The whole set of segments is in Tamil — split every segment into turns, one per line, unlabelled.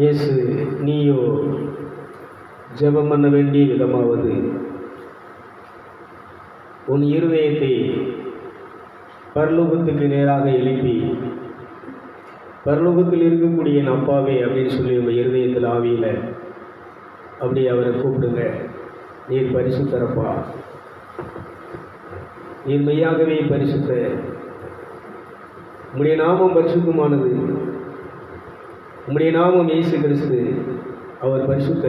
இயேசு நீயோ ஜெபம் பண்ண வேண்டிய விதமாவது. உன் இருதயத்தை பரலோகத்துக்கு நேராக எழுப்பி பரலோகத்தில் இருக்கக்கூடிய என் அப்பாவே அப்படின்னு சொல்லி உங்கள் இருதயத்தில் ஆவியில் அப்படி அவரை கூப்பிடுங்க. நீர் பரிசு தரப்பா நீர் மெய்யாகவே பரிசுத்த. உடைய நாமம் பரிசுத்தமானது. உம்முடைய நாமம் இயேசு கிறிஸ்து அவர் பரிசுத்த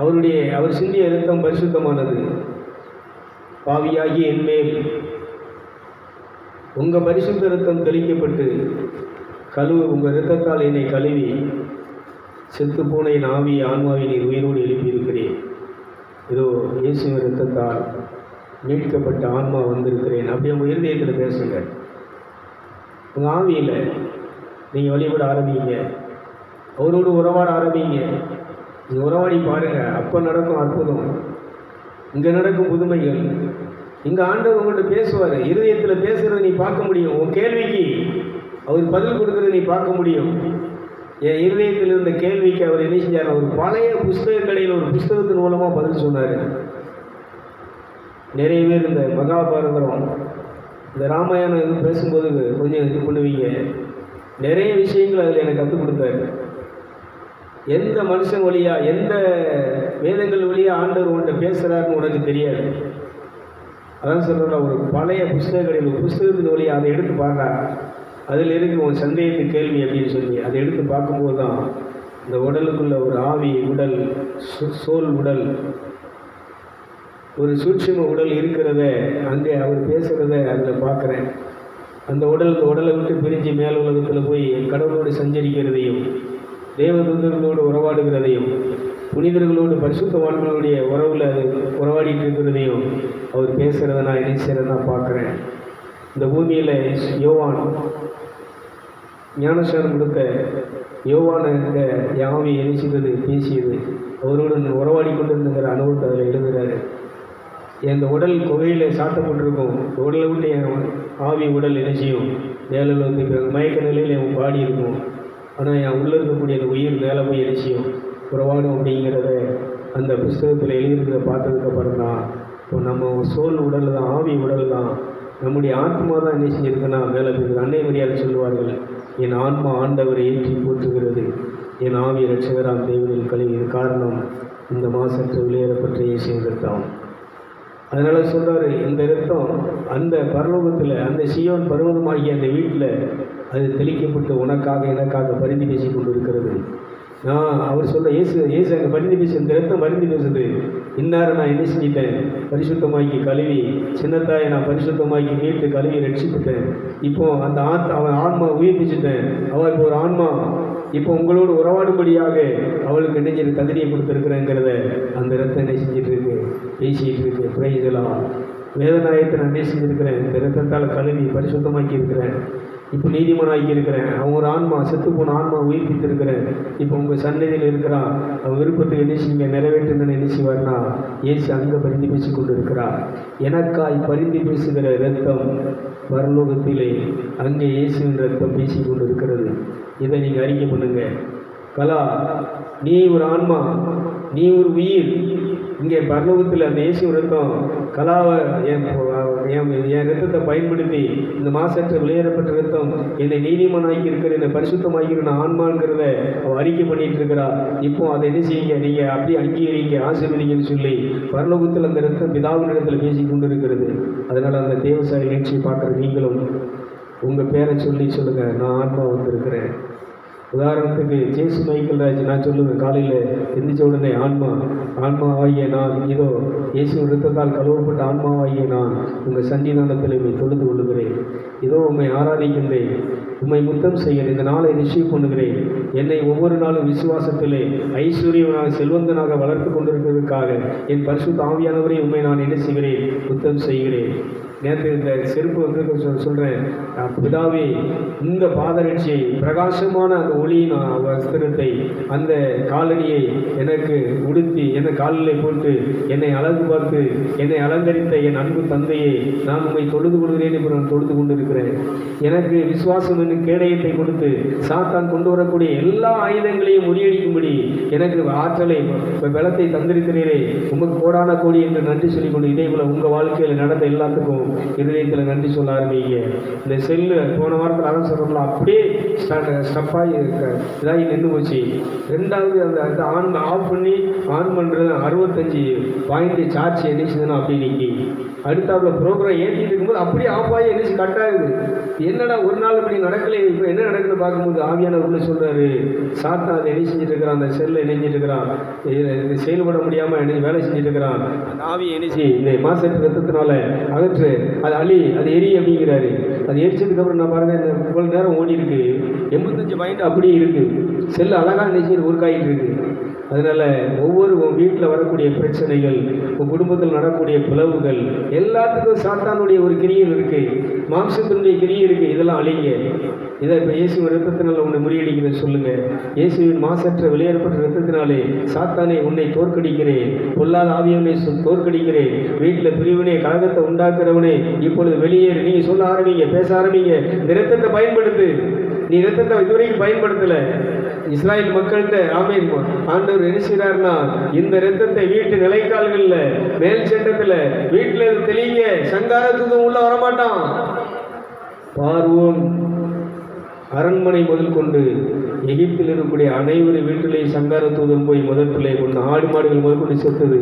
அவருடைய அவர் சிந்திய ரத்தம் பரிசுத்தமானது. பாவியாகி என்மேல் உங்கள் பரிசுத்த ரத்தம் தெளிக்கப்பட்டு கழுவு உங்கள் இரத்தத்தால் என்னை கழுவி செத்து போன என் ஆவி ஆன்மாவை நீர் உயிரோடு எழுப்பியிருக்கிறேன். இதோ இயேசுவின் இரத்தத்தால் மீட்கப்பட்ட ஆன்மா வந்திருக்கிறேன். அப்படி உங்கள் இருதயத்தில் பேசுங்க. உங்கள் ஆவியில் நீங்கள் வழிபட ஆரம்பிங்க. அவரோடு உறவாட ஆரம்பிங்க. நீங்கள் உறவாடி பாருங்கள் அப்போ நடக்கும் அற்புதம். இங்கே நடக்கும் புதுமைகள். இங்கே ஆண்டவர் உங்கள்கிட்ட பேசுவார். இருதயத்தில் பேசுகிறத நீ பார்க்க முடியும். உன் கேள்விக்கு அவர் பதில் கொடுக்குறத நீ பார்க்க முடியும். என் இருதயத்தில் இருந்த கேள்விக்கு அவர் என்ன செஞ்சார்? ஒரு பழைய புஸ்தக கடையில் ஒரு புஸ்தகத்தின் மூலமாக பதில் சொன்னார். நிறைய பேர் இந்த மகாபாரதம் இந்த ராமாயணம் இது பேசும்போது கொஞ்சம் இது பண்ணுவீங்க. நிறைய விஷயங்கள் அதில் எனக்கு கற்றுக் கொடுத்தாரு. எந்த மனுஷன் வழியா எந்த வேதங்கள் வழியா ஆண்டவர் உன்கிட்ட பேசுகிறாருன்னு உனக்கு தெரியாது. அதான் சொல்கிறேன் ஒரு பழைய புஸ்தகங்களில் ஒரு புஸ்தகத்தின் வழியா அதை எடுத்து பார்த்தா அதில் இருக்கு உன் சந்தேகத்து கேள்வி அப்படின்னு சொல்லி. அதை எடுத்து பார்க்கும்போது தான் இந்த உடலுக்குள்ள ஒரு ஆவி உடல் சோல் உடல் ஒரு சூட்சும உடல் இருக்கிறத அங்கே அவர் பேசுகிறத அதில் பார்க்குறேன். அந்த உடல் உடலை விட்டு பிரிஞ்சு மேல் உலகத்தில் போய் கடவுளோடு சஞ்சரிக்கிறதையும் தேவதூதர்களோடு உறவாடுகிறதையும் புனிதர்களோடு பரிசுத்தவான்களுடைய உறவில் அது உறவாடிட்டு இருக்கிறதையும் அவர் பேசுகிறத நான் என்ன செய்கிறத நான் பார்க்குறேன். இந்த பூமியில் யோவான் ஞானஸ்தானம் கொடுத்த யோவான இந்த யாவி எழுச்சியது பேசியது அவருடன் உறவாடி கொண்டிருந்துங்கிற அனுபவத்தை அதில் எழுதுகிறாரு இந்த உடல் குகையில் சாத்தப்பட்டிருக்கும் இந்த உடலை விட்டு என் ஆவி உடல் இணைச்சியும் செய்யும்? மேலே வந்து மயக்க நிலையில் என் பாடி இருக்கும். ஆனால் என் உள்ளே இருக்கக்கூடிய அந்த உயிர் மேலே போய் இணைச்சியும் செய்யும்? அப்படிங்கிறத அந்த புஸ்தகத்தில் எழுதியிருக்கிறத பார்த்ததுக்கப்புறம் தான் இப்போ நம்ம சோல் உடல் தான் ஆவி உடல் தான். நம்முடைய ஆத்மா தான் என்ன செஞ்சிருக்குன்னா மேலே போயிருக்குது அன்னை மரியாதை சொல்லுவார்கள் என் ஆன்மா ஆண்டவரை ஏற்றி போற்றுகிறது. என் ஆவி ரட்சகராம் தேவனில் கழிவு காரணம் இந்த மாசற்ற வெளியேறப்பட்ட இயேசுவின் ரத்தம் அதனால் சொல்கிறார் இந்த ரத்தம் அந்த பரலோகத்தில் அந்த சியோன் பருவதமாகிய அந்த வீட்டில் அது தெளிக்கப்பட்டு உனக்காக எனக்காக பரிந்து பேசி கொண்டு இருக்கிறது நான் அவர் சொல்ல இயேசு இயேசு அங்கே பரிந்து பேசி இந்த ரத்தம் பரிந்து பேசுது. இன்னார நான் என்ன செஞ்சிட்டேன்? பரிசுத்தமாக்கி கழுவி சின்னத்தாயை நான் பரிசுத்தமாக்கி மீட்டு கழுவி ரட்சித்துட்டேன் இப்போ அந்த ஆத் அவன் ஆன்மா உயிர்ப்பிச்சிட்டேன். அவன் இப்போ ஒரு ஆன்மா. இப்போ உங்களோடு உறவாடும்படியாக அவளுக்கு என்ன செய்ய தகுதியை கொடுத்துருக்குறேங்கிறத அந்த ரத்தம் என்ன செஞ்சிட்டு பேசிட்டு இருக்கு பிரைதெல்லாம் வேதநாயகத்தை நான் என்ன செஞ்சிருக்கிறேன் இந்த ரத்தத்தால் கழுவி பரிசுத்தமாக்கி இருக்கிறேன் இப்போ நீதிமனாக்கி இருக்கிறேன் அவன் ஒரு ஆன்மா செத்து போன ஆன்மா உயிர்ப்பித்திருக்கிறேன் இப்போ உங்கள் சன்னதியில் இருக்கிறான் அவன் விருப்பத்துக்கு என்ன செய்யுங்க நிறைவேற்றுன்னு என்ன செய்வார்னா இயேசு அங்கே பரிந்து பேசி கொண்டு இருக்கிறார் எனக்காய் பரிந்து பேசுகிற ரத்தம் பரலோகத்திலே அங்கே இயேசுவின் ரத்தம் பேசி கொண்டு இருக்கிறது இதை நீங்கள் அறிக்கை பண்ணுங்கள் கலா நீ ஒரு ஆன்மா நீ ஒரு உயிர் இங்கே பரலோகத்தில் அந்த இயேசு ரத்தம் கலாவை என் என் என் ரத்தத்தை பயன்படுத்தி இந்த மாசற்ற வெளியேறப்பட்ட ரத்தம் என்னை நீதிமானாக்கி இருக்கிற என்னை பரிசுத்தமாக்கிற நான் ஆன்மாங்கிறத அவள் அறிக்கை பண்ணிட்டு இருக்கிறா. இப்போ அதை என்ன செய்யுங்க? நீங்கள் அப்படியே அங்கீகரிங்க ஆசிர்வதிங்கன்னு சொல்லி பரலோகத்தில் அந்த ரத்தம் பிதாவின் இடத்துல பேசி கொண்டு இருக்கிறது அதனால் அந்த தேவசாய நிகழ்ச்சியை பார்க்குற நீங்களும் உங்கள் பேரை சொல்லி சொல்லுங்கள் நான் ஆன்மா வந்திருக்கிறேன். உதாரணத்துக்கு ஜேசு மைக்கேல் ராஜ் நான் சொல்லுவேன் காலையில் எந்திரிச்ச உடனே ஆன்மா ஆன்மா ஆகிய நான். இதோ இயேசு விருத்தத்தால் கழுவப்பட்ட ஆன்மாவாகிய நான் உங்கள் சன்னிதானத்தில் உண்மை தொழுது கொள்ளுகிறேன். இதோ உம்மை ஆராதிக்கின்றேன். உம்மை முத்தம் செய்ய இந்த நாளை ரிசீவ் பண்ணுகிறேன். என்னை ஒவ்வொரு நாளும் விசுவாசத்திலே ஐஸ்வர்யவனாக செல்வந்தனாக வளர்த்து கொண்டிருப்பதற்காக என் பரிசு தாவியானவரை உண்மை நான் என்ன செய்கிறேன்? முத்தம் செய்கிறேன். நேற்று இந்த செருப்பு வந்து கொஞ்சம் சொல்கிறேன் பிதாவே இந்த பாதரட்சியை பிரகாசமான அந்த ஒளியின் வஸ்திரத்தை அந்த காலணியை எனக்கு உடுத்தி என்னை காலிலே போட்டு என்னை அழகு பார்த்து என்னை அலங்கரித்த என் அன்பு தந்தையை நான் உண்மை தொழுது கொள்கிறேன் என்று நான் தொழுது கொண்டிருக்கிறேன். எனக்கு விசுவாசம் என்னும் கேடயத்தை கொடுத்து சாத்தான் கொண்டு வரக்கூடிய எல்லா ஆயுதங்களையும் முறியடிக்கும்படி எனக்கு ஆற்றலை ப- பலத்தை தந்திருக்கிறீரே. உமக்கு கோடான கோடி என்று நன்றி சொல்லிக்கொண்டு இதே போல உங்கள் வாழ்க்கையில் நடந்த எல்லாத்துக்கும் இதயத்தில் நன்றி சொல்ல ஆரம்பிங்க இந்த செல்லு போன வாரத்தில் அதான் சொல்கிறோம்ல அப்படியே ஸ்டப்பாகி இதாகி நின்று போச்சு. ரெண்டாவது அந்த அந்த ஆன் ஆஃப் பண்ணி ஆன் பண்ணுறது அறுபத்தஞ்சு பாயிண்ட் சார்ஜ் என்னச்சுதுன்னா அப்படி நிற்கி அடுத்தாப்புல ப்ரோக்ராம் ஏற்றிட்டு இருக்கும்போது அப்படியே ஆஃப் ஆகி என்னச்சு கட் ஆகுது. என்னடா ஒரு நாள் அப்படி நடக்கலை இப்போ என்ன நடக்குதுன்னு பார்க்கும்போது ஆவியான உள்ள சொல்றாரு சாத்தா அதை என்ன செஞ்சுட்டு இருக்கிறான் அந்த செல்லை இணைஞ்சிட்டு இருக்கிறான் செயல்பட முடியாமல் என்ன வேலை செஞ்சுட்டு இருக்கிறான் அந்த ஆவி இணைச்சி இந்த மாசத்து ரத்தத்தினால அகற்று அது அழி அது எரி அப்படிங்கிறாரு. அது எரிச்சதுக்கு அப்புறம் நான் பாருங்க இந்த இவ்வளோ நேரம் ஓடி இருக்கு எண்பத்தஞ்சு பாயிண்ட் அப்படியே இருக்கு. அழகாக அழகா நினைச்சு உருக்காயிட்டு இருக்கு. அதனால ஒவ்வொரு உன் வீட்டில் வரக்கூடிய பிரச்சனைகள் உன் குடும்பத்தில் நடக்கக்கூடிய பிளவுகள் எல்லாத்துக்கும் சாத்தானுடைய ஒரு கிரியும் இருக்குது மாம்சத்தினுடைய கிரியும் இருக்குது இதெல்லாம் அழிங்க. இதை இப்போ இயேசுவின் ரத்தத்தினால் உன்னை முறியடிக்கிறேன் சொல்லுங்க. இயேசுவின் மாசற்ற வெளியேறப்பட்ட ரத்தத்தினாலே சாத்தானை உன்னை தோற்கடிக்கிறேன் பொல்லாத ஆவியவனை சொ- தோற்கடிக்கிறேன் வீட்டில் பிரிவினை கழகத்தை உண்டாக்குறவனே இப்பொழுது வெளியேறு. நீங்கள் சொல்ல ஆரம்பிங்க பேச ஆரம்பிங்க. இந்த ரத்தத்தை பயன்படுத்து. நீ ரத்தத்தை இதுவரைக்கும் பயன்படுத்தலை. இஸ்ராயல் மக்கள்கிட்ட ஆமீன். ஆண்டவர் என்ன இந்த ரத்தத்தை வீட்டு நிலைக்கால்கள்ல மேல் சட்டத்துல வீட்டுல தெளிங்க சங்கார தூதம் உள்ள வரமாட்டான். பார்வோன் அரண்மனை முதல் கொண்டு எகிப்தில் இருக்கக்கூடிய அனைவரும் வீட்டிலே சங்கார தூதன் போய் முதல் பிள்ளை கொண்டு ஆடு மாடுகள் முதல் கொண்டு செத்தது.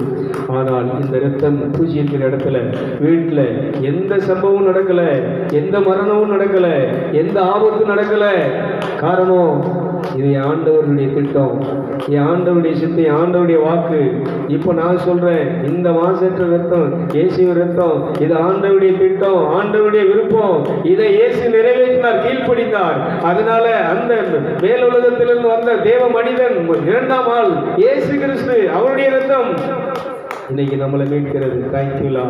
ஆனால் இந்த ரத்தம் பூஜை இருக்கிற இடத்துல வீட்டில் எந்த சம்பவமும் நடக்கலை எந்த மரணமும் நடக்கலை எந்த ஆபத்தும் நடக்கலை. காரணம் இது ஆண்டவருடைய திட்டம். என் ஆண்டவருடைய சித்தி ஆண்டவருடைய வாக்கு. இப்போ நான் சொல்றேன் இந்த மாசற்ற ரத்தம் இயேசு ரத்தம் இது ஆண்டவருடைய திட்டம் ஆண்டவருடைய விருப்பம். இதை இயேசு நிறைவேற்றினார் கீழ்ப்படிந்தார். அதனால அந்த மேலுலகத்திலிருந்து வந்த தேவ மனிதன் இரண்டாம் ஆள் இயேசு கிறிஸ்து அவருடைய ரத்தம். இன்னைக்கு நம்மளை மீட்கிறது. தேங்க்யூலா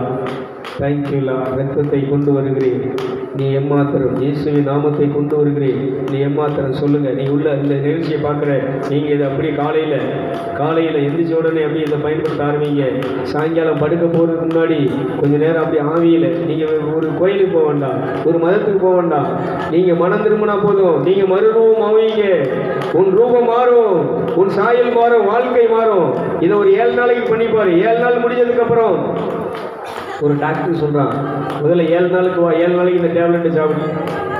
தேங்க்யூலா ரத்தத்தை கொண்டு வருகிறேன் நீ எம்மாத்திரம் இயேசுவின் நாமத்தை கொண்டு வருகிறேன் நீ எம்மாத்திரம் சொல்லுங்க. நீ உள்ள இந்த நிகழ்ச்சியை பார்க்குற. நீங்க இதை அப்படியே காலையில காலையில எந்திரிச்ச உடனே அப்படியே இதை பயன்படுத்த ஆரம்பிங்க. சாயங்காலம் படுக்க போறதுக்கு முன்னாடி கொஞ்ச நேரம் அப்படி ஆவியில நீங்க ஒரு கோயிலுக்கு போக வேண்டாம். ஒரு மதத்துக்கு போக வேண்டாம். நீங்க மனம் திரும்பினா போதும். நீங்க மறுரூபம் ஆவீங்க. உன் ரூபம் மாறும். உன் சாயல் மாறும். வாழ்க்கை மாறும். இதை ஒரு ஏழு நாளைக்கு பண்ணிப்பாரு. ஏழு நாள் முடிஞ்சதுக்கு அப்புறம் ஒரு டாக்டர் சொல்கிறான் முதல்ல ஏழு நாளுக்கு வா ஏழு நாளைக்கு இந்த டேப்லெட்டை சாப்பிடு.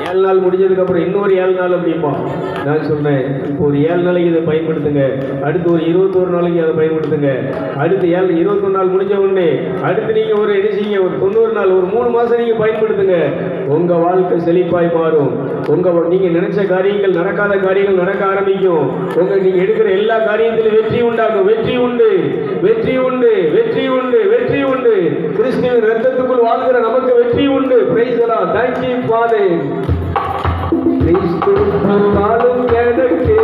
ஏழு நாள் முடிஞ்சதுக்கப்புறம் இன்னொரு ஏழு நாள் அப்படிப்பான் நான் சொன்னேன் இப்போ ஒரு ஏழு நாளைக்கு இதை பயன்படுத்துங்க. அடுத்து ஒரு இருபத்தோரு நாளைக்கு அதை பயன்படுத்துங்க. அடுத்து ஏழு இருபத்தொரு நாள் முடிஞ்ச உடனே அடுத்து நீங்கள் ஒரு என்ன செய்யுங்க ஒரு தொண்ணூறு நாள் ஒரு மூணு மாதம் நீங்கள் பயன்படுத்துங்க. உங்கள் வாழ்க்கை செழிப்பாய் மாறும். உங்கள் நீங்கள் நினைச்ச காரியங்கள் நடக்காத காரியங்கள் நடக்க ஆரம்பிக்கும். உங்கள் நீங்கள் எடுக்கிற எல்லா காரியத்திலும் வெற்றி உண்டாகும். வெற்றி உண்டு. வெற்றி உண்டு. வெற்றி உண்டு. வெற்றி உண்டு. கிறிஸ்துவின் ரத்தத்துக்குள் வாழ்கிற நமக்கு வெற்றி உண்டு. பிரைஸ்லா தேங்க்யூ ஃபாதர் கிறிஸ்து வாழும் எனக்கு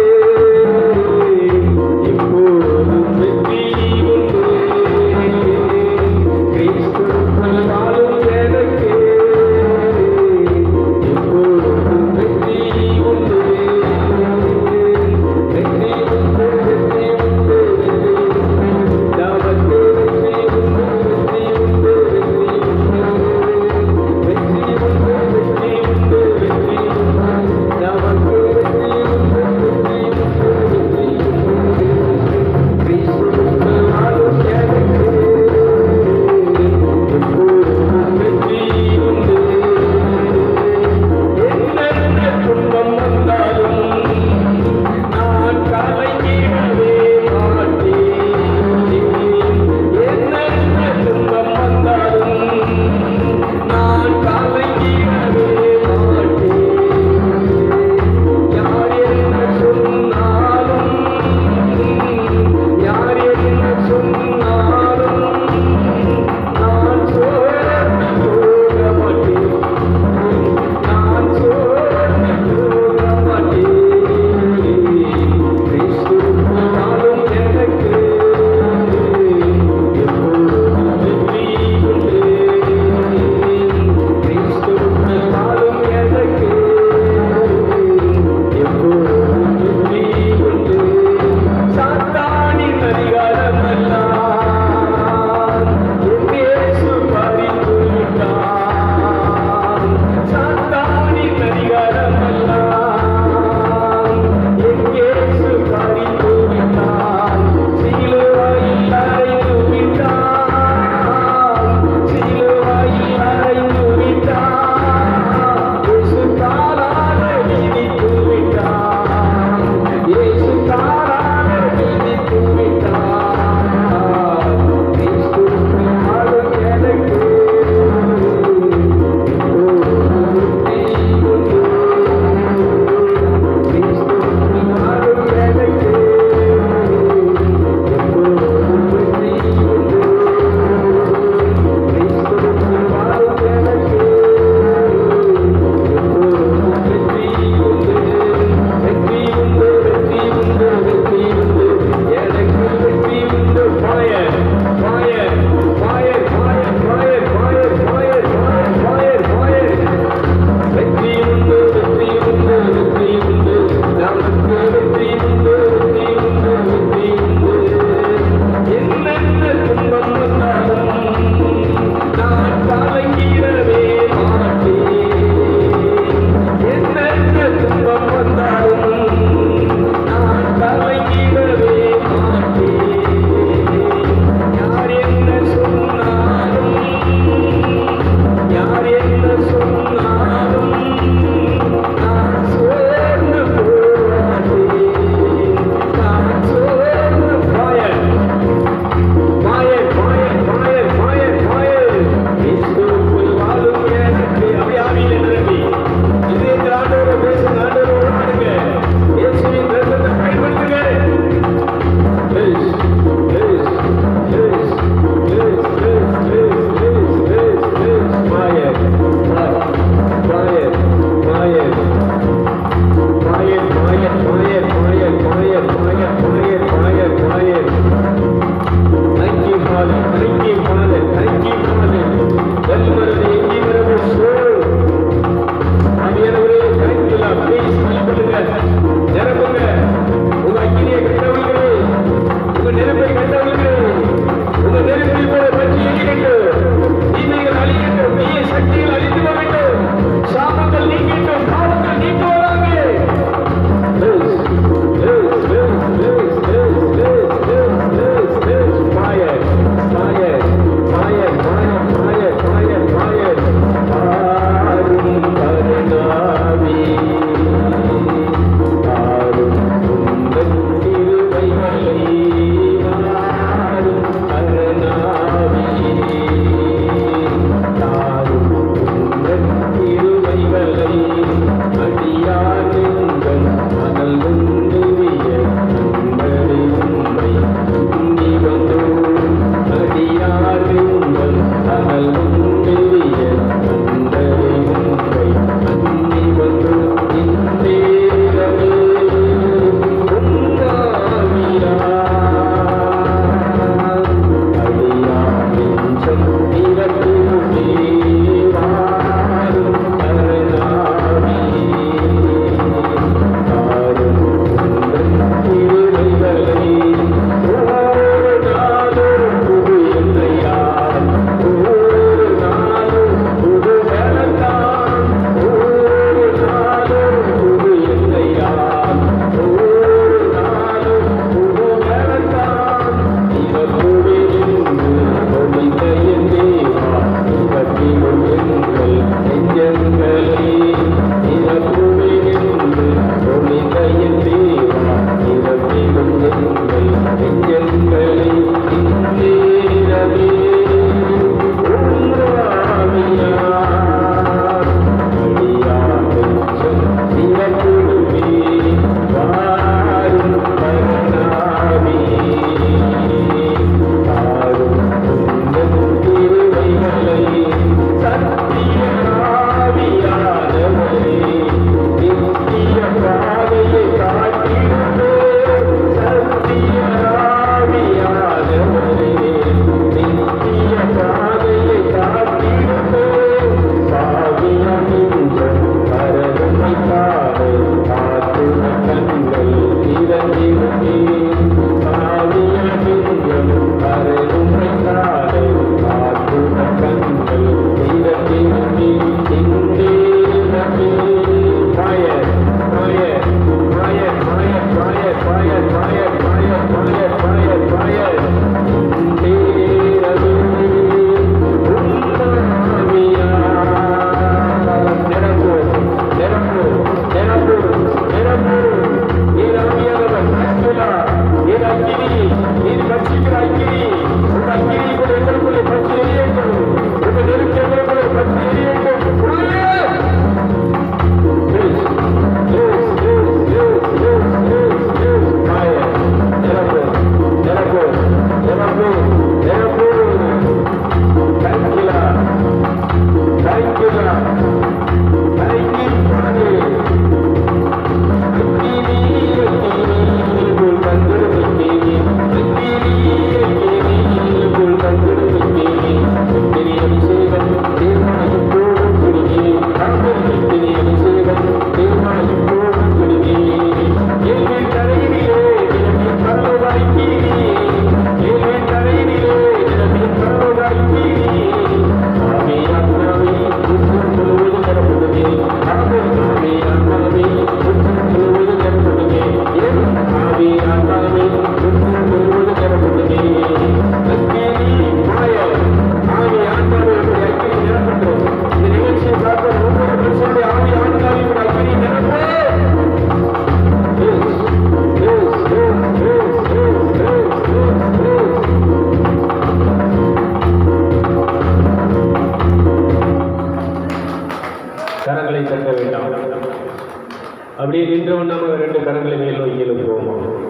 எழுப்புவோமா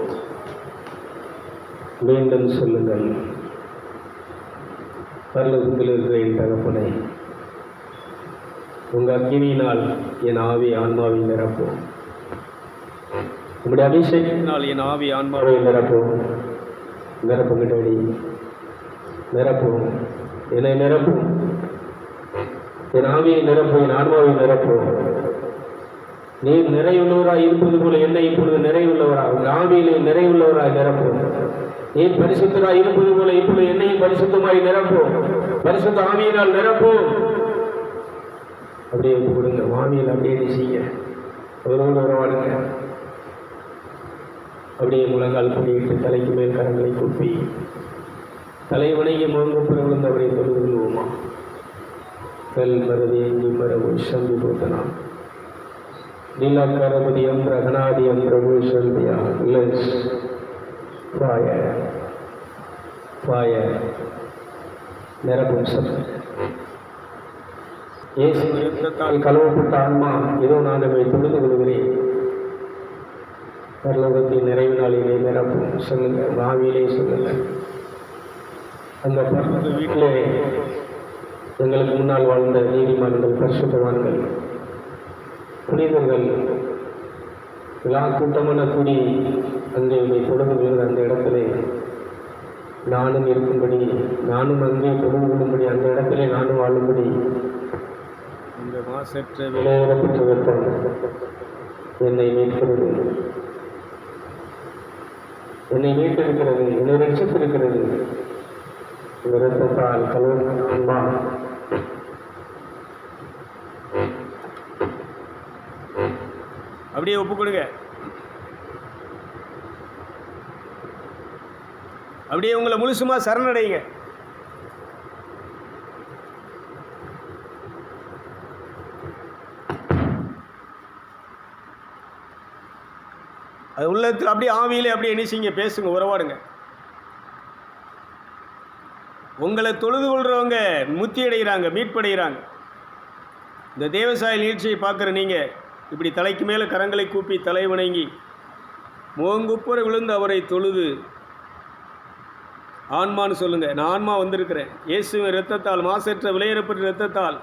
மீண்டும் சொல்லுங்கள். பரலோகத்தில் இருக்கிற என் தகப்பனை உங்கள் அக்கினியினால் என் ஆவி ஆன்மாவை நிரப்போம். உங்களுடைய அபிஷேகத்தினால் என் ஆவி ஆன்மாவை நிரப்போம். நிரப்பு கிட்டடி நிரப்பும். என்னை நிரப்பும். என் ஆவியை நிரப்பும் என் ஆன்மாவை நிரப்பும். நீர் நிறைவுள்ளவராய் இருப்பது போல என்னை இப்பொழுது நிறைவுள்ளவராகும் ஆவியிலே நிறைவுள்ளவராய் நிரப்பும் நீர் பரிசுத்தராய் இருப்பது போல இப்பொழுது என்னையும் பரிசுத்தமாய் நிரப்பும் பரிசுத்த ஆவியினால் நிரப்பும் அப்படியே கொடுங்க ஆவியில் அப்படியே செய்ய. ஒருவரோடு உறவாடுங்க. அப்படியே முழங்கால் படியிட்டு தலைக்கு மேல் கரங்களை குப்பி தலை வணங்கி முழங்குப்புற விழுந்தவரை தொழுது கொள்வோமா? கல் மரதி எங்கி மரபு சந்தி போத்தனாம் நீலக்கரபதியம் ரகநாதியம் பிரபு சந்தியா லெஸ் பாய பாய நிரப்பும் சத்தம் இயேசு இரத்தத்தால் கழுவப்பட்ட ஆன்மா இதோ நான் நம்மை தொழுது கொள்கிறேன். பரலோகத்தின் நிறைவு நாளிலே நிரப்பும் சொல்லுங்க பாவியிலே சொல்லுங்க அந்த பரலோக வீட்டிலே எங்களுக்கு முன்னால் வாழ்ந்த நீதிமன்றங்கள் பரிசுத்தவான்கள் புனிதர்கள் விழா கூட்டமான கூடி அங்கே உங்களை தொடர்பு கொள்கிற அந்த இடத்திலே நானும் இருக்கும்படி நானும் அங்கே தொடர்பு கொள்ளும்படி அந்த இடத்திலே நானும் வாழும்படி இந்த மாசற்ற விலையிடப்பட்ட வெப்பம் என்னை மீட்கிறது என்னை மீட்டெடுக்கிறது என்னை ரட்சித்திருக்கிறது. ரத்தத்தால் கலவரம் அன்பா
அப்படியே ஒப்பு கொடுங்க. அப்படியே உங்களை முழுசுமா சரணடைங்க. அது உள்ளத்தில் அப்படியே ஆவியிலே அப்படியே நினைச்சிங்க பேசுங்க உறவாடுங்க. உங்களை தொழுது கொள்றவங்க முத்தி அடைகிறாங்க மீட்படைகிறாங்க. இந்த தேவசாய நிகழ்ச்சியை பார்க்குற நீங்கள் இப்படி தலைக்கு மேலே கரங்களை கூப்பி தலை வணங்கி முகங்குப்புற விழுந்து அவரை தொழுது. ஆன்மான்னு சொல்லுங்கள் நான் ஆன்மா வந்திருக்கிறேன். இயேசுவின் இரத்தத்தால் மாசற்ற விலையேறப்பட்ட இரத்தத்தால்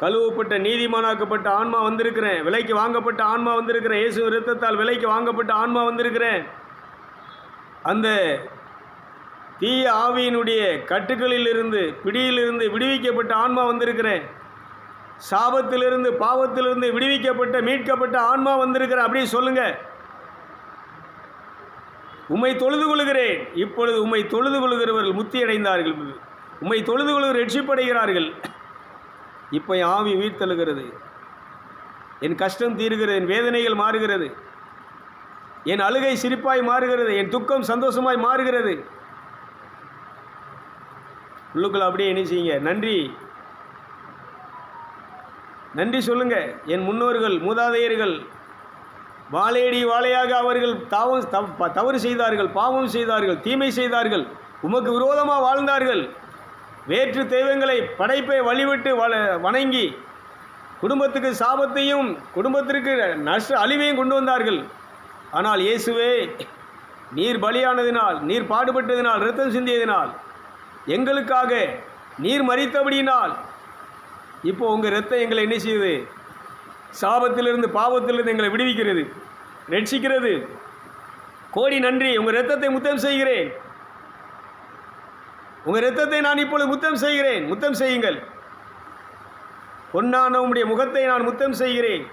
கழுவப்பட்ட நீதிமானாக்கப்பட்ட ஆன்மா வந்திருக்கிறேன். விலைக்கு வாங்கப்பட்ட ஆன்மா வந்திருக்கிறேன். இயேசுவின் இரத்தத்தால் விலைக்கு வாங்கப்பட்ட ஆன்மா வந்திருக்கிறேன். அந்த தீய ஆவியினுடைய கட்டுகளிலிருந்து பிடியிலிருந்து விடுவிக்கப்பட்ட ஆன்மா வந்திருக்கிறேன். சாபத்திலிருந்து பாவத்திலிருந்து விடுவிக்கப்பட்ட மீட்கப்பட்ட ஆன்மா வந்திருக்கிற அப்படி சொல்லுங்க. உம்மை தொழுது கொள்கிறேன். இப்பொழுது உம்மை தொழுது கொள்கிறவர்கள் முத்தி அடைந்தார்கள் உம்மை தொழுது கொள்கிற ரட்சிப்படைகிறார்கள். இப்போ என் ஆவி உயிர்த்தழுகிறது. என் கஷ்டம் தீர்கிறது என் வேதனைகள் மாறுகிறது. என் அழுகை சிரிப்பாய் மாறுகிறது என் துக்கம் சந்தோஷமாய் மாறுகிறது. உள்ளுக்குள்ள அப்படியே என்ன செய்யுங்க நன்றி. நன்றி சொல்லுங்க. என் முன்னோர்கள் மூதாதையர்கள் வாழையடி வாழையாக அவர்கள் தாவம் தவ- தவறு செய்தார்கள் பாவம் செய்தார்கள் தீமை செய்தார்கள் உமக்கு விரோதமாக வாழ்ந்தார்கள். வேற்று தெய்வங்களை படைப்பை வழிவிட்டு வள வணங்கி குடும்பத்துக்கு சாபத்தையும் குடும்பத்திற்கு நஷ்ட அழிவையும் கொண்டு வந்தார்கள். ஆனால் இயேசுவே நீர் பலியானதினால் நீர் பாடுபட்டதினால் ரத்தம் சிந்தியதினால் எங்களுக்காக நீர் மறித்தபடியினால் இப்போ உங்கள் ரத்தம் எங்களை என்ன செய்யுது? சாபத்திலிருந்து பாவத்திலிருந்து எங்களை விடுவிக்கிறது. ரட்சிக்கிறது. கோடி நன்றி. உங்கள் ரத்தத்தை முத்தம் செய்கிறேன். உங்கள் ரத்தத்தை நான் இப்பொழுது முத்தம் செய்கிறேன். முத்தம் செய்யுங்கள். பொன்னான உம்முடைய முகத்தை நான் முத்தம் செய்கிறேன்.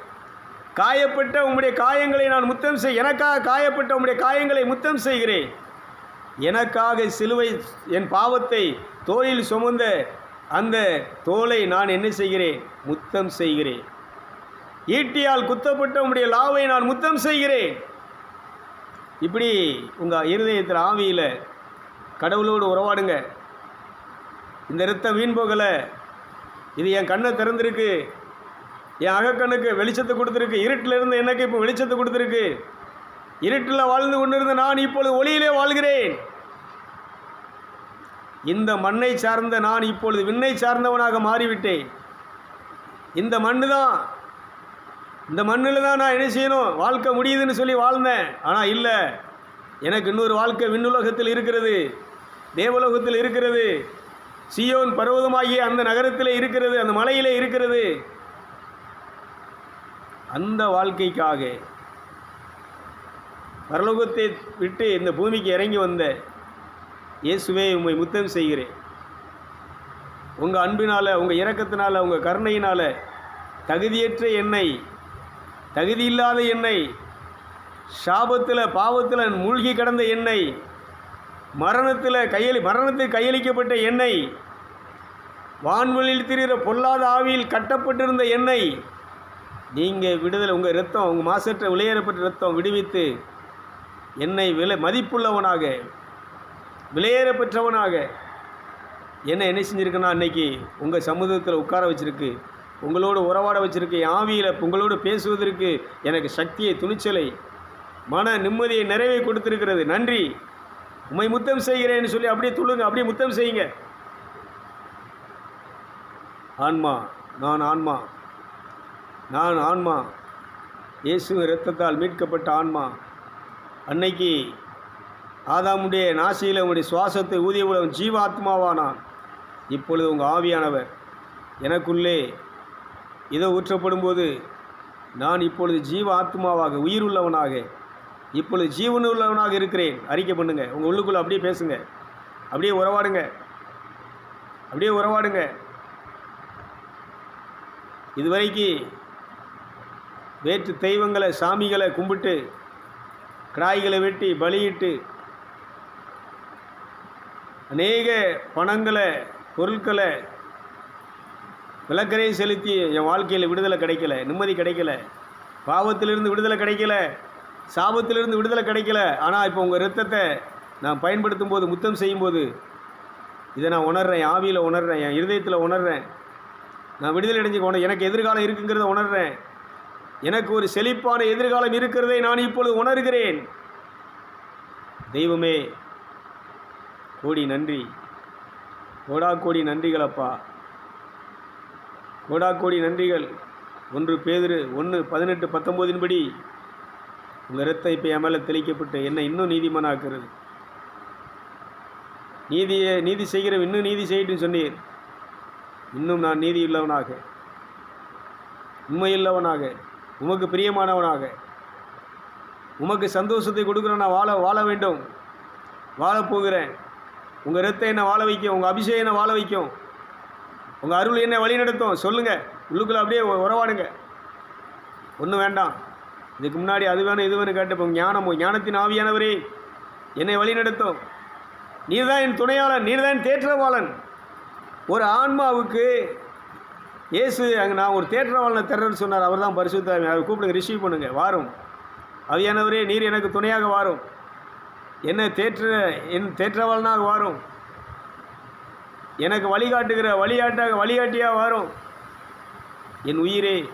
காயப்பட்ட உம்முடைய காயங்களை நான் முத்தம் செய் எனக்காக காயப்பட்ட உம்முடைய காயங்களை முத்தம் செய்கிறேன். எனக்காக சிலுவை என் பாவத்தை தோளில் சுமந்த அந்த தோலை நான் என்ன செய்கிறேன்? முத்தம் செய்கிறேன். ஈட்டியால் குத்தப்பட்ட உம்முடைய லாவை நான் முத்தம் செய்கிறேன். இப்படி உங்கள் இருதயத்தில் ஆவியில் கடவுளோடு உறவாடுங்க. இந்த ரத்தம் வீண் போகலை. இது என் கண்ணை திறந்திருக்கு. என் அகக்கண்ணுக்கு வெளிச்சத்தை கொடுத்துருக்கு. இருட்டில் இருந்து எனக்கு இப்போ வெளிச்சத்தை கொடுத்துருக்கு. இருட்டில் வாழ்ந்து கொண்டிருந்த நான் இப்பொழுது ஒளியிலே வாழ்கிறேன். இந்த மண்ணை சார்ந்த நான் இப்பொழுது விண்ணை சார்ந்தவனாக மாறிவிட்டேன். இந்த மண்ணு தான் இந்த மண்ணில் தான் நான் என்ன செய்யணும்? வாழ்க்கை முடியுதுன்னு சொல்லி வாழ்ந்தேன். ஆனால் இல்லை. எனக்கு இன்னொரு வாழ்க்கை விண்ணுலகத்தில் இருக்கிறது. தேவலோகத்தில் இருக்கிறது. சியோன் பர்வதமாகிய அந்த நகரத்தில் இருக்கிறது. அந்த மலையில் இருக்கிறது. அந்த வாழ்க்கைக்காக பரலோகத்தை விட்டு இந்த பூமிக்கு இறங்கி வந்த இயேசுவே உம்மை முத்தம் செய்கிறேன். உங்கள் அன்பினால் உங்கள் இறக்கத்தினால் உங்கள் கருணையினால் தகுதியற்ற என்னை தகுதி இல்லாத என்னை சாபத்தில் பாவத்தில் மூழ்கி கிடந்த என்னை மரணத்தில் கையளி மரணத்தில் கையளிக்கப்பட்ட என்னை வான்வெளியில் திரிகிற பொல்லாத ஆவியில் கட்டப்பட்டிருந்த என்னை நீங்கள் விடுதலை உங்கள் ரத்தம் உங்கள் மாசற்ற விலையேறப்பட்ட ரத்தம் விடுவித்து என்னை விலை மதிப்புள்ளவனாக விலையேற பெற்றவனாக என்ன என்ன செஞ்சுருக்குன்னா அன்னைக்கு உங்கள் சமூகத்தில் உட்கார வச்சுருக்கு உங்களோடு உறவாட வச்சுருக்கு ஆவியில் உங்களோடு பேசுவதற்கு எனக்கு சக்தியை துணிச்சலை மன நிம்மதியை நிறைவை கொடுத்துருக்கிறது. நன்றி. உண்மை முத்தம் செய்கிறேன்னு சொல்லி அப்படியே துள்ளுங்க அப்படியே முத்தம் செய்யுங்க. ஆன்மா நான் ஆன்மா. நான் ஆன்மா. இயேசு இரத்தத்தால் மீட்கப்பட்ட ஆன்மா. அன்னைக்கு ஆதாமுடைய நாசியில் உங்களுடைய சுவாசத்தை ஊதிய உலகம் ஜீவாத்மாவானான் இப்பொழுது உங்கள் ஆவியானவர் எனக்குள்ளே இதோ ஊற்றப்படும்போது நான் இப்பொழுது ஜீவ ஆத்மாவாக உயிர் உள்ளவனாக இப்பொழுது ஜீவன் உள்ளவனாக இருக்கிறேன். அறிக்கை பண்ணுங்க. உங்கள் உள்ளுக்குள்ளே அப்படியே பேசுங்க. அப்படியே உறவாடுங்க. அப்படியே உறவாடுங்க. இதுவரைக்கு வேற்று தெய்வங்களை சாமிகளை கும்பிட்டு கிடாய்களை வெட்டி பலியிட்டு அநேக பணங்களை பொருட்களை விளக்கரை செலுத்தி என் வாழ்க்கையில் விடுதலை கிடைக்கல நிம்மதி கிடைக்கல. பாவத்திலிருந்து விடுதலை கிடைக்கல சாபத்திலிருந்து விடுதலை கிடைக்கல. ஆனால் இப்போ உங்கள் ரத்தத்தை நான் பயன்படுத்தும் போது முத்தம் செய்யும்போது இதை நான் உணர்றேன் என் ஆவியில் உணர்றேன் என் இருதயத்தில் உணர்றேன். நான் விடுதலை அடைஞ்சு உண எனக்கு எதிர்காலம் இருக்குங்கிறத உணர்றேன். எனக்கு ஒரு செழிப்பான எதிர்காலம் இருக்கிறதை நான் இப்பொழுது உணர்கிறேன். தெய்வமே கோடி நன்றி. கோடா கோடி நன்றிகளப்பா. கோடா கோடி நன்றிகள். ஒன்று பேதிரு ஒன்று பதினெட்டு பத்தொம்போதின்படி உங்கள் ரத்தம் இப்போ என் மேலே தெளிக்கப்பட்டு என்னை இன்னும் நீதிமானாக்குறது. நீதியை நீதி செய்கிற இன்னும் நீதி செய்யட்டும் சொன்னீர். இன்னும் நான் நீதி உள்ளவனாக. உண்மையுள்ளவனாக. உமக்கு பிரியமானவனாக. உமக்கு சந்தோஷத்தை கொடுக்குற நான் வாழ வாழ வேண்டும். வாழப்போகிறேன். உங்கள் ரத்தம் என்னை வாழ வைக்கும்? உங்கள் அபிஷேகம் என்ன வாழ வைக்கும்? உங்கள் அருள் என்ன வழி நடத்தும் சொல்லுங்கள் உள்ளுக்குள்ளே அப்படியே உறவாடுங்க. ஒன்றும் வேண்டாம். இதுக்கு முன்னாடி அது வேணும் இது வேணும் கேட்டு இப்போ ஞானம் ஞானத்தின் ஆவியானவரே என்னை வழி நடத்தும் நீர் தான் என் துணையாளன் நீர் தான் என் தேற்றவாளன். ஒரு ஆன்மாவுக்கு இயேசு அங்கே நான் ஒரு தேற்றவாளனை தர்றேன்னு சொன்னார். அவர் தான் பரிசுத்தாமி அவர் கூப்பிடுங்க ரிசீவ் பண்ணுங்கள் வாரும். அவியானவரே நீர் எனக்கு துணையாக வாரும். என்னை தேற்ற என் தேற்றவாளனாக வாரும். எனக்கு வழிகாட்டுகிற வழிகாட்டாக வழிகாட்டியாக வரும். என் உயிரே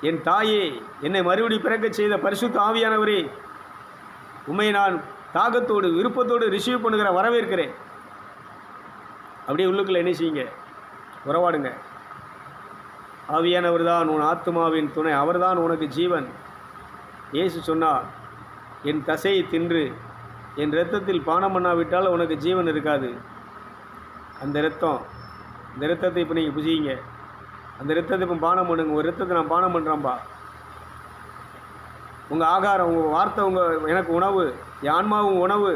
என் தாயே என்னை மறுபடி பிறக்கச் செய்த பரிசுத்த ஆவியானவரே உண்மை நான் தாகத்தோடு விருப்பத்தோடு ரிசீவ் பண்ணுகிற வரவேற்கிறேன். அப்படியே உள்ளுக்குள்ள என்ன செய்யுங்க? உறவாடுங்க. ஆவியானவர் தான் உன் ஆத்மாவின் துணை அவர்தான் உனக்கு ஜீவன். இயேசு சொன்னார் என் தசையை தின்று என் இரத்தத்தில் பானம் பண்ணாவிட்டால் உனக்கு ஜீவன் இருக்காது. அந்த இரத்தம் இந்த இரத்தத்தை இப்போ நீங்கள் புஜிங்க. அந்த இரத்தத்தை இப்போ பானம் பண்ணுங்க. ஒரு இரத்தத்தை நான் பானம் பண்ணுறேன்பா உங்கள் ஆகாரம் உங்கள் வார்த்தை உங்கள் எனக்கு உணவு என் ஆன்மாவும் உணவு.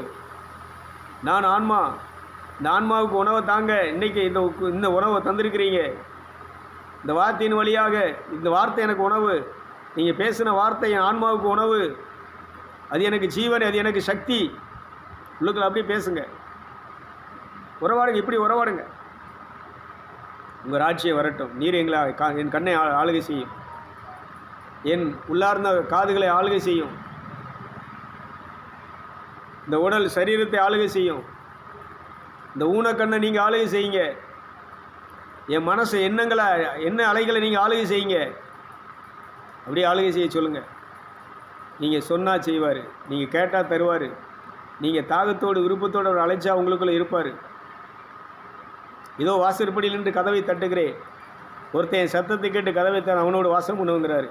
நான் ஆன்மா இந்த ஆன்மாவுக்கு உணவை தாங்க இன்றைக்கி இந்த இந்த உணவை தந்திருக்கிறீங்க. இந்த வார்த்தையின் வழியாக இந்த வார்த்தை எனக்கு உணவு. நீங்கள் பேசின வார்த்தை என் ஆன்மாவுக்கு உணவு. அது எனக்கு ஜீவன் அது எனக்கு சக்தி. உள்ளுக்குள்ள அப்படியே பேசுங்க. உறவாடுங்க இப்படி உறவாடுங்க. உங்கள் ராட்சியை வரட்டும். நீர் எங்களை கா- என் கண்ணை ஆளுகை செய்யும். என் உள்ளார்ந்த காதுகளை ஆளுகை செய்யும். இந்த உடல் சரீரத்தை ஆளுகை செய்யும். இந்த ஊனக்கண்ணை நீங்கள் ஆளுகை செய்யுங்க. என் மனசு எண்ணங்களை என்ன அலைகளை நீங்கள் ஆளுகை செய்யுங்க. அப்படியே ஆளுகை செய்ய சொல்லுங்கள் நீங்கள் சொன்னால் செய்வார். நீங்கள் கேட்டால் தருவார். நீங்கள் தாகத்தோடு விருப்பத்தோடு அவர் அழைச்சா உங்களுக்குள்ளே இருப்பார். இதோ வாசற்படியில் நின்று கதவை தட்டுகிறேன். ஒருத்தன் என் சத்தத்தை கேட்டு கதவை தான் அவனோடு வாசம் பண்ணுங்கிறாரு